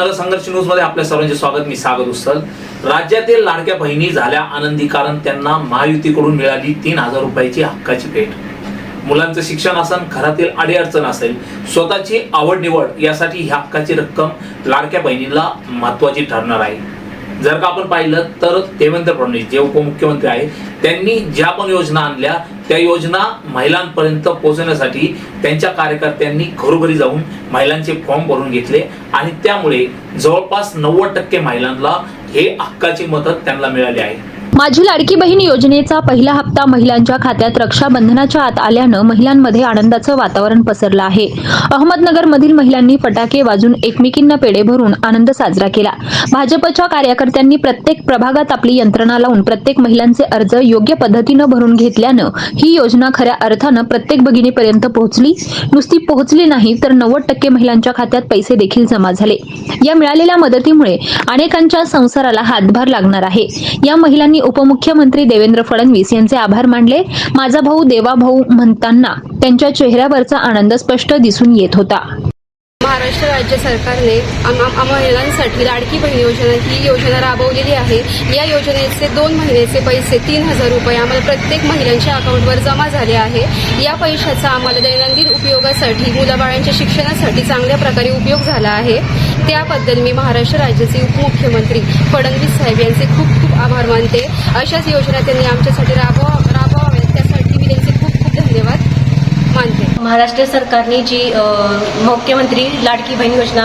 न्यूजमध्ये आपल्या सर्वांचे स्वागत. मी सागर उसल राज्यातील लाडक्या बहिणी झाल्या आनंदी कारण त्यांना महायुतीकडून मिळाली तीन हजार रुपयाची हक्काची भेट. मुलांचं शिक्षण असेल घरातील अडीअडचण असेल स्वतःची आवड निवड यासाठी ही हक्काची रक्कम लाडक्या बहिणीला महत्वाची ठरणार आहे. जर का आपण पाहिलं तर देवेंद्र फडणवीस जे उपमुख्यमंत्री आहे त्यांनी ज्या पण योजना आणल्या त्या योजना महिलांपर्यंत पोहोचवण्यासाठी त्यांच्या कार्यकर्त्यांनी घरोघरी जाऊन महिलांचे फॉर्म भरून घेतले आणि त्यामुळे जवळपास नव्वद टक्के महिलांना हे हक्काची मदत त्यांना मिळाली आहे. माझी लाडकी बहीण योजनेचा पहिला हप्ता महिलांच्या खात्यात रक्षाबंधनाच्या आत आल्यानं महिलांमध्ये आनंदाचं वातावरण पसरलं आहे. अहमदनगरमधील महिलांनी फटाके वाजून एकमेकींना पेढे भरून आनंद साजरा केला. भाजपच्या कार्यकर्त्यांनी प्रत्येक प्रभागात आपली यंत्रणा लावून प्रत्येक महिलांचे अर्ज योग्य पद्धतीनं भरून घेतल्यानं ही योजना खऱ्या अर्थानं प्रत्येक भगिनीपर्यंत पोहोचली. नुसती पोहोचली नाही तर नव्वद टक्के महिलांच्या खात्यात पैसे देखील जमा झाले. या मिळालेल्या मदतीमुळे अनेकांच्या संसाराला हातभार लागणार आहे. या महिलांनी उपमुख्यमंत्री देवेंद्र फडणवीस यांचे आभार मानले. माझा भाऊ देवा भाऊ म्हणताना त्यांच्या चेहऱ्यावरचा आनंद स्पष्ट दिसून येत होता. महाराष्ट्र राज्य सरकारने महिलांसाठी लाडकी बहीण योजना ही योजना राबवलेली आहे. या योजनेचे दोन महिन्याचे पैसे तीन हजार रुपये आम्हाला प्रत्येक महिलांच्या अकाउंटवर जमा झाले आहे. या पैशाचा आम्हाला दैनंदिन उपयोगासाठी मुलाबाळांच्या शिक्षणासाठी चांगल्या प्रकारे उपयोग झाला आहे. त्याबद्दल मी महाराष्ट्र राज्याचे उपमुख्यमंत्री फडणवीस साहेब यांचे खूप आभार मानते. अशाच योजना त्यांनी आमच्यासाठी राबवा राबवाव्यात. त्यासाठी मी त्यांचे खूप खूप धन्यवाद मानते. महाराष्ट्र सरकारने जी मुख्यमंत्री लाडकी बहीण योजना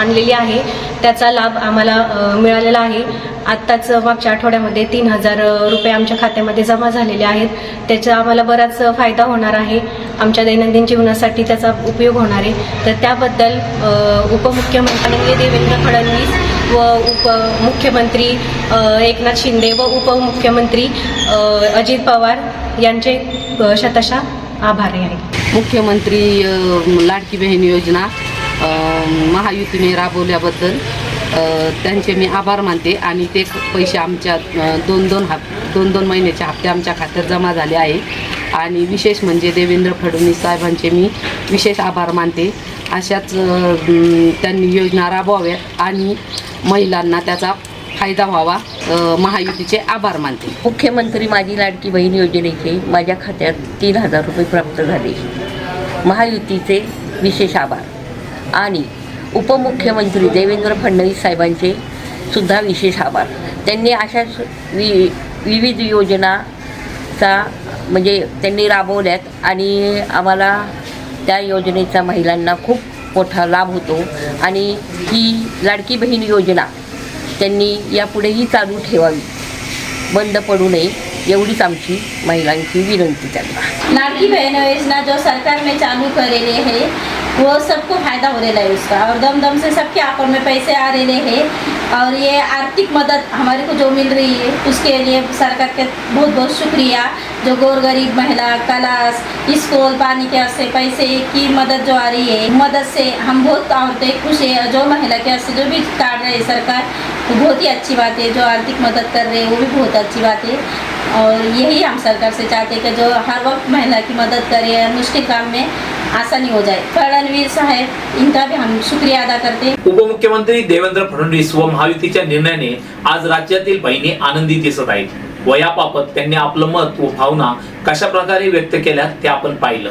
आणलेली आहे त्याचा लाभ आम्हाला मिळालेला आहे. आत्ताच मागच्या आठवड्यामध्ये तीन हजार रुपये आमच्या खात्यामध्ये जमा झालेले आहेत. त्याचा आम्हाला बराच फायदा होणार आहे. आमच्या दैनंदिन जीवनासाठी त्याचा उपयोग होणार आहे. तर त्याबद्दल उपमुख्यमंत्री देवेंद्र फडणवीस व उपमुख्यमंत्री मुख्यमंत्री एकनाथ शिंदे व उपमुख्यमंत्री अजित पवार यांचे शतशा आभारी आहे मुख्यमंत्री लाडकी बहीण योजना महायुतीने राबवल्याबद्दल त्यांचे मी आभार मानते आणि ते पैसे आमच्या दोन दोन हप दोन दोन महिन्याचे हप्ते आमच्या खात्यात जमा झाले आहे. आणि विशेष म्हणजे देवेंद्र फडणवीस साहेबांचे मी विशेष आभार मानते. अशाच त्यांनी योजना राबवाव्यात आणि महिलांना त्याचा फायदा व्हावा महायुतीचे आभार मानते. मुख्यमंत्री माझी लाडकी बहीण योजनेचे माझ्या खात्यात तीन हजार रुपये प्राप्त झाले. महायुतीचे विशेष आभार. आणि उपमुख्यमंत्री देवेंद्र फडणवीस साहेबांचे सुद्धा विशेष आभार. त्यांनी अशा वि विविध योजनाचा म्हणजे त्यांनी राबवल्यात आणि आम्हाला त्या योजनेचा महिलांना खूप मोठा लाभ होतो. आणि ही लाडकी बहीण योजना त्यांनी यापुढेही चालू ठेवावी. बंद पडू नये एवढीच आमची महिलांची विनंती त्यांना. लाड़की बहन योजना जो सरकार में चालू करेले है वो सबको फ़ायदा हो रहा है उसका। और दम दम से सबके अकाउंट में पैसे आ रहे हैं। और ये आर्थिक मदद हमारे को जो मिल रही है, उसके लिए सरकार के बहुत बहुत शुक्रिया। जो गौर गरीब महिला, कलास, स्कूल, पानी के से पैसे की मदद जो आ रही है, मदद से हम बहुत औरतें खुश है। जो महिला के से जो भी काट रहे सरकार तो बहुत ही अच्छी बात है जो आर्थिक मदद कर रहे हैं वो भी बहुत अच्छी बात है। और यही हम सरकार से चाहते हैं कि जो हर वक्त महिला की मदद करे और मुश्किल काम में आसानी हो जाए। फडणवीस साहेब इनका भी हम शुक्रिया अदा करते हैं। उपमुख्यमंत्री देवेंद्र फडणवीस व महायुतीच्या निर्णयाने आज राज्यातील बहिणी आनंदी दिसत आहेत. व याबाबत त्यांनी आपलं मत व भावना कशा प्रकारे व्यक्त केल्या ते आपण पाहिलं.